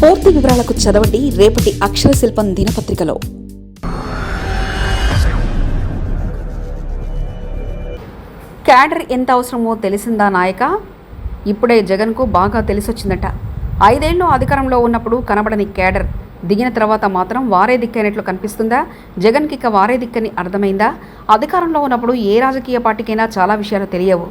పూర్తి వివరాలకు చదవండి రేపటి అక్షర శిల్పం దినపత్రికలో. క్యాడర్ ఎంత అవసరమో తెలిసిందా నాయక? ఇప్పుడే జగన్కు బాగా తెలిసొచ్చిందట. ఐదేళ్ళు అధికారంలో ఉన్నప్పుడు కనబడని క్యాడర్. దిగిన తర్వాత మాత్రం వారే దిక్కైనట్లు కనిపిస్తుందా? జగన్కి ఇక వారే దిక్కని అర్థమైందా? అధికారంలో ఉన్నప్పుడు ఏ రాజకీయ పార్టీకైనా చాలా విషయాలు తెలియవు.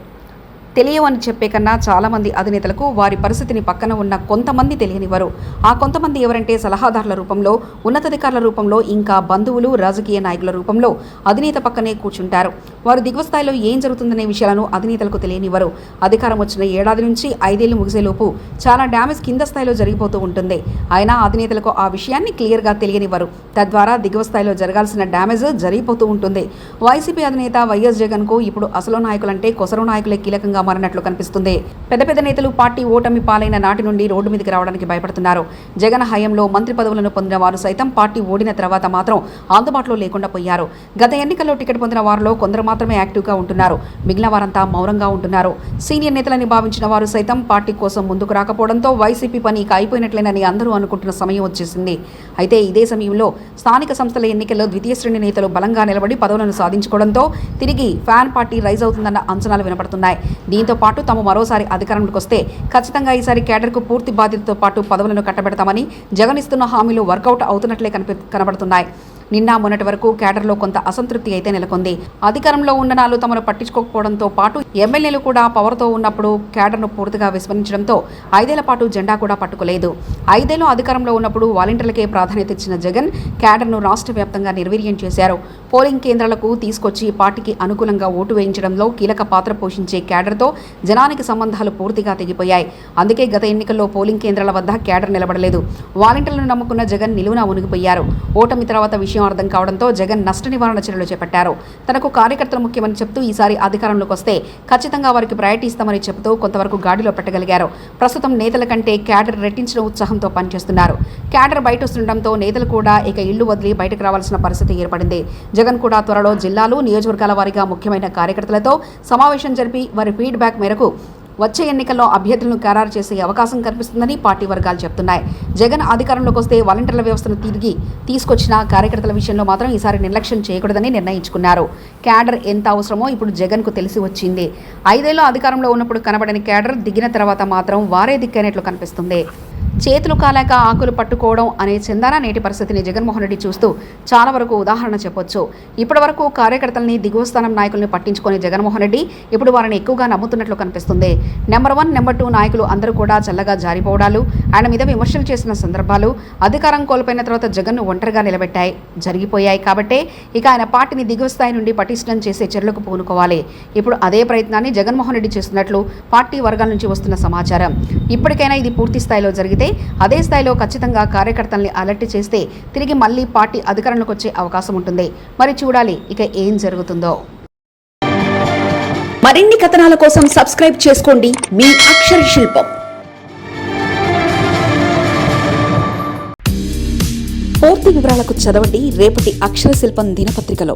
తెలియవని చెప్పే కన్నా చాలామంది అధినేతలకు వారి పరిస్థితిని పక్కన ఉన్న కొంతమంది తెలియనివారు ఆ కొంతమంది ఎవరంటే సలహాదారుల రూపంలో ఉన్నతాధికారుల రూపంలో ఇంకా బంధువులు రాజకీయ నాయకుల రూపంలో అధినేత పక్కనే కూర్చుంటారు. వారు దిగువ స్థాయిలో ఏం జరుగుతుందనే విషయాలను అధినేతలకు తెలియనివ్వరు. అధికారం వచ్చిన ఏడాది నుంచి ఐదేళ్ళు ముగిసేలోపు చాలా డ్యామేజ్ కింద స్థాయిలో జరిగిపోతూ ఉంటుంది. అయినా అధినేతలకు ఆ విషయాన్ని క్లియర్గా తెలియనివ్వరు. తద్వారా దిగువ స్థాయిలో జరగాల్సిన డ్యామేజ్ జరిగిపోతూ ఉంటుంది. వైసీపీ అధినేత వైఎస్ జగన్కు ఇప్పుడు అసలు నాయకులంటే కొసరు నాయకులే కీలకంగా మారినట్లు కనిపిస్తుంది. పెద్ద పెద్ద నేతలు పార్టీ ఓటమి పాలైన నాటి నుండి రోడ్డు మీదకి రావడానికి భయపడుతున్నారు. జగన్ హయాంలో మంత్రి పదవులను పొందిన వారు సైతం పార్టీ ఓడిన తర్వాత మాత్రం అందుబాటులో లేకుండా పోయారు. గత ఎన్నికల్లో టికెట్ పొందిన వారిలో కొందరు మాత్రమే యాక్టివ్గా ఉంటున్నారు. మిగిలిన వారంతా మౌనంగా ఉంటున్నారు. సీనియర్ నేతలని భావించిన వారు సైతం పార్టీ కోసం ముందుకు రాకపోవడంతో వైసీపీ పని ఇక అయిపోయినట్లేనని అందరూ అనుకుంటున్న సమయం వచ్చేసింది. అయితే ఇదే సమయంలో స్థానిక సంస్థల ఎన్నికల్లో ద్వితీయ శ్రేణి నేతలు బలంగా నిలబడి పదవులను సాధించుకోవడంతో తిరిగి ఫ్యాన్ పార్టీ రైజ్ అవుతుందన్న అంచనాలు వినపడుతున్నాయి. దీంతో పాటు తాము మరోసారి అధికారంలోకి వస్తే ఖచ్చితంగా ఈసారి కేడర్కు పూర్తి బాధ్యతతో పాటు పదవులను కట్టబెడతామని జగన్ ఇస్తున్న హామీలు వర్కౌట్ అవుతున్నట్లే కనిపి కనబడుతున్నాయి. నిన్న మొన్నటి వరకు కేడర్లో కొంత అసంతృప్తి అయితే నెలకొంది. అధికారంలో ఉన్న నాలు తమను పట్టించుకోకపోవడంతో పాటు ఎమ్మెల్యేలు కూడా పవర్తో ఉన్నప్పుడు కేడర్ను పూర్తిగా విస్మరించడంతో ఐదేళ్ళ పాటు జెండా కూడా పట్టుకోలేదు. ఐదేళ్ళు అధికారంలో ఉన్నప్పుడు వాలంటీర్లకే ప్రాధాన్యత ఇచ్చిన జగన్ కేడర్ను రాష్ట్ర వ్యాప్తంగా నిర్వీర్యం చేశారు. పోలింగ్ కేంద్రాలకు తీసుకొచ్చి పార్టీకి అనుకూలంగా ఓటు వేయించడంలో కీలక పాత్ర పోషించే కేడర్తో జనానికి సంబంధాలు పూర్తిగా తెగిపోయాయి. అందుకే గత ఎన్నికల్లో పోలింగ్ కేంద్రాల వద్ద కేడర్ నిలబడలేదు. వాలంటీర్లను నమ్ముకున్న జగన్ నిలువున మునిగిపోయారు. ఓటమి తర్వాత విషయం అర్థం కావడంతో జగన్ నష్ట నివారణ చర్యలు చేపట్టారు. తనకు కార్యకర్తలు ముఖ్యమని చెప్తూ ఈసారి అధికారంలోకి వస్తే ఖచ్చితంగా వారికి ప్రయారిటీ ఇస్తామని చెబుతూ కొంతవరకు గాడిలో పెట్టగలిగారు. ప్రస్తుతం నేతల కంటే క్యాడర్ రెట్టించిన ఉత్సాహంతో పనిచేస్తున్నారు. క్యాడర్ బయట వస్తుండటంతో నేతలు కూడా ఇక ఇల్లు వదిలి బయటకు రావాల్సిన పరిస్థితి ఏర్పడింది. జగన్ కూడా త్వరలో జిల్లాలు నియోజకవర్గాల వారీగా ముఖ్యమైన కార్యకర్తలతో సమావేశం జరిపి వారి ఫీడ్బ్యాక్ మేరకు వచ్చే ఎన్నికల్లో అభ్యర్థులను ఖరారు చేసే అవకాశం కనిపిస్తుందని పార్టీ వర్గాలు చెప్తున్నాయి. జగన్ అధికారంలోకి వస్తే వాలంటీర్ల వ్యవస్థను తిరిగి తీసుకొచ్చిన కార్యకర్తల విషయంలో మాత్రం ఈసారి నిర్లక్ష్యం చేయకూడదని నిర్ణయించుకున్నారు. క్యాడర్ ఎంత అవసరమో ఇప్పుడు జగన్కు తెలిసి వచ్చింది. ఐదేళ్ళు అధికారంలో ఉన్నప్పుడు కనబడని క్యాడర్ దిగిన తర్వాత మాత్రం వారే దిక్కైనట్లు కనిపిస్తుంది. చేతులు కాలాక ఆకులు పట్టుకోవడం అనే చందాన నేటి పరిస్థితిని జగన్మోహన్ రెడ్డి చూస్తూ చాలా వరకు ఉదాహరణ చెప్పొచ్చు. ఇప్పటి వరకు కార్యకర్తల్ని దిగువ స్థానం నాయకుల్ని పట్టించుకొని జగన్మోహన్ రెడ్డి ఇప్పుడు వారిని ఎక్కువగా నమ్ముతున్నట్లు కనిపిస్తుంది. నెంబర్ వన్ నెంబర్ టూ నాయకులు అందరూ కూడా చల్లగా జారిపోవడాలు ఆయన మీద విమర్శలు చేసిన సందర్భాలు అధికారం కోల్పోయిన తర్వాత జగన్ను ఒంటరిగా నిలబెట్టాయి జరిగిపోయాయి కాబట్టే ఇక ఆయన పార్టీని దిగువ స్థాయి నుండి పటిష్టం చేసే చర్యలకు పూనుకోవాలి. ఇప్పుడు అదే ప్రయత్నాన్ని జగన్మోహన్ రెడ్డి చేస్తున్నట్లు పార్టీ వర్గాల నుంచి వస్తున్న సమాచారం. ఇప్పటికైనా ఇది పూర్తి స్థాయిలో జరిగితే అదే స్థాయిలో ఖచ్చితంగా కార్యకర్తల్ని అలర్ట్ చేస్తే తిరిగి మళ్ళీ పార్టీ అధికారంలోకి వచ్చే అవకాశం ఉంటుంది. మరి చూడాలి ఇక ఏం జరుగుతుందో. మరిన్ని కథనాల కోసం సబ్స్క్రైబ్ చేసుకోండి మీ అక్షర శిల్పం. పూర్తి వివరాలకు చదవండి రేపటి అక్షర శిల్పం దినపత్రికలో.